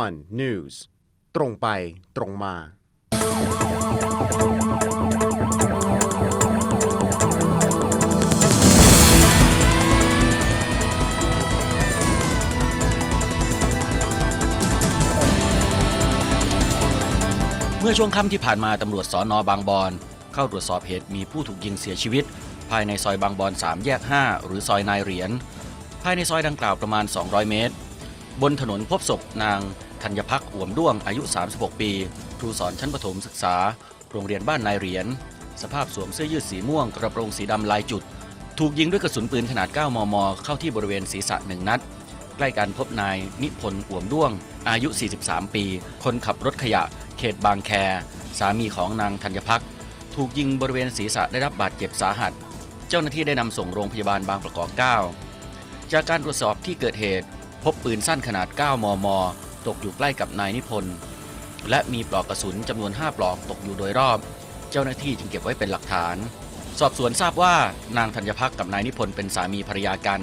one news ตรงไปตรงมา เมื่อช่วงค่ำที่ผ่านมาตำรวจสอนอบางบอน เข้าตรวจสอบเหตุมีผู้ถูกยิงเสียชีวิต ภายในซอยบางบอน 3 แยก 5 หรือซอยนายเหรียญภายในซอยดังกล่าวประมาณ 200 เมตร บนถนนพบศพนางธัญพักษ์อวมด้วงอายุ 36 ปี ครูสอนชั้นประถมศึกษา โรงเรียนบ้านนายเหรียญ สภาพสวมเสื้อยืดสีม่วงกระโปรงสีดำลายจุด ถูกยิงด้วยกระสุนปืนขนาด 9 มม เข้าที่บริเวณศีรษะหนึ่งนัด ใกล้กันพบนายนิพนธ์อวมด้วง อายุ 43 ปี คนขับรถขยะ เขตบางแค สามีของนางธัญพัก ถูกยิงบริเวณศีรษะได้รับบาดเจ็บสาหัส เจ้าหน้าที่ได้นำส่งโรงพยาบาลบางประกอบ 9 จากการตรวจสอบที่เกิดเหตุ พบปืนสั้นขนาด 9 มม ตกอยู่ใกล้กับนายนิพนธ์และมีปลอกกระสุนจำนวน 5 ปลอกตกอยู่โดยรอบ เจ้าหน้าที่จึงเก็บไว้เป็นหลักฐาน สอบสวนทราบว่านางธัญพักกับนายนิพนธ์เป็นสามีภรรยากัน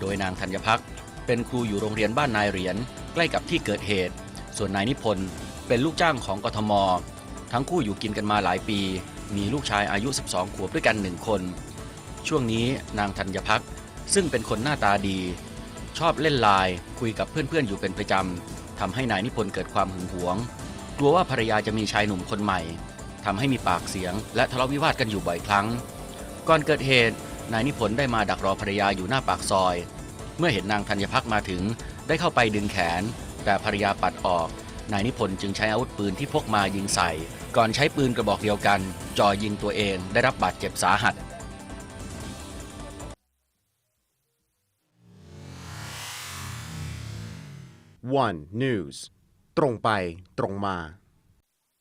โดยนางธัญพักเป็นครูอยู่โรงเรียนบ้านนายเหรียญใกล้กับที่เกิดเหตุ ส่วนนายนิพนธ์เป็นลูกจ้างของกทม ทั้งคู่อยู่กินกันมาหลายปี มีลูกชายอายุ 12 ขวบด้วยกันหนึ่งคน ช่วงนี้นางธัญพักซึ่งเป็นคนหน้าตาดี ชอบเล่นไลน์คุยกับเพื่อนๆอยู่เป็นประจำทำให้นายนิพนธ์เกิดความหึงหวง กลัวว่าภรรยาจะมีชายหนุ่มคนใหม่ทำให้มีปากเสียง และทะเลาะวิวาทกันอยู่บ่อยครั้ง ก่อนเกิดเหตุนายนิพนธ์ได้มาดักรอภรรยาอยู่หน้าปากซอย เมื่อเห็นนางธัญพักมาถึง ได้เข้าไปดึงแขน แต่ภรรยาปัดออก นายนิพนธ์จึงใช้อาวุธปืนที่พกมายิงใส่ ก่อนใช้ปืนกระบอกเดียวกัน จ่อยิงตัวเองได้รับบาดเจ็บสาหัส one news ตรงไปตรงมา